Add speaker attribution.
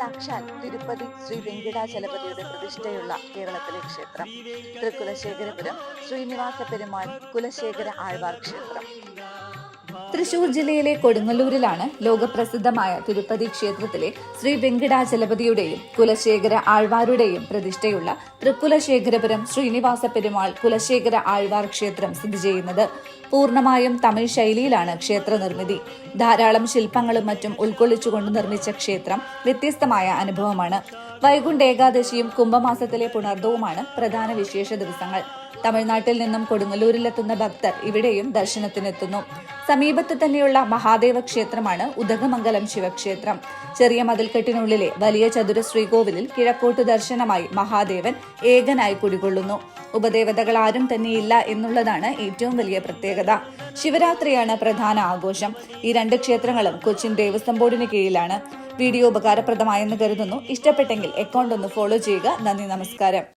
Speaker 1: സാക്ഷാൽ തിരുപ്പതി ശ്രീ വെങ്കിടാചലപതിയുടെ പ്രതിഷ്ഠയുള്ള കേരളത്തിലെ ക്ഷേത്രം. തൃക്കുലശേഖരപുരം ശ്രീനിവാസ പെരുമാൾ കുലശേഖര ആഴ്വാർ ക്ഷേത്രം. തൃശൂർ ജില്ലയിലെ കൊടുങ്ങല്ലൂരിലാണ് ലോകപ്രസിദ്ധമായ തിരുപ്പതി ക്ഷേത്രത്തിലെ ശ്രീ വെങ്കിടാചലപതിയുടെയും കുലശേഖര ആഴ്വാരുടെയും പ്രതിഷ്ഠയുള്ള തൃക്കുലശേഖരപുരം ശ്രീനിവാസ പെരുമാൾ കുലശേഖര ആഴ്വാർ ക്ഷേത്രം സ്ഥിതി ചെയ്യുന്നത്. പൂർണമായും തമിഴ് ശൈലിയിലാണ് ക്ഷേത്ര നിർമ്മിതി. ധാരാളം ശില്പങ്ങളും മറ്റും ഉൾക്കൊള്ളിച്ചുകൊണ്ട് നിർമ്മിച്ച ക്ഷേത്രം വ്യത്യസ്തമായ അനുഭവമാണ്. വൈകുണ്ഠ ഏകാദശിയും കുംഭമാസത്തിലെ പുണർദവുമാണ് പ്രധാന വിശേഷ ദിവസങ്ങൾ. തമിഴ്നാട്ടിൽ നിന്നും കൊടുങ്ങല്ലൂരിലെത്തുന്ന ഭക്തർ ഇവിടെയും ദർശനത്തിനെത്തുന്നു. സമീപത്ത് തന്നെയുള്ള മഹാദേവ ക്ഷേത്രമാണ് ഉദകമംഗലം ശിവക്ഷേത്രം. ചെറിയ മതിൽക്കെട്ടിനുള്ളിലെ വലിയ ചതുര ശ്രീകോവിലിൽ കിഴക്കോട്ട് ദർശനമായി മഹാദേവൻ ഏകനായി കുടികൊള്ളുന്നു. ഉപദേവതകൾ ആരും തന്നെയില്ല എന്നുള്ളതാണ് ഏറ്റവും വലിയ പ്രത്യേകത. ശിവരാത്രിയാണ് പ്രധാന ആഘോഷം. ഈ രണ്ട് ക്ഷേത്രങ്ങളും കൊച്ചിൻ ദേവസ്വം ബോർഡിന് കീഴിലാണ്. വീഡിയോ ഉപകാരപ്രദമായെന്ന് കരുതുന്നു. ഇഷ്ടപ്പെട്ടെങ്കിൽ അക്കൗണ്ട് ഒന്ന് ഫോളോ ചെയ്യുക. നന്ദി നമസ്കാരം.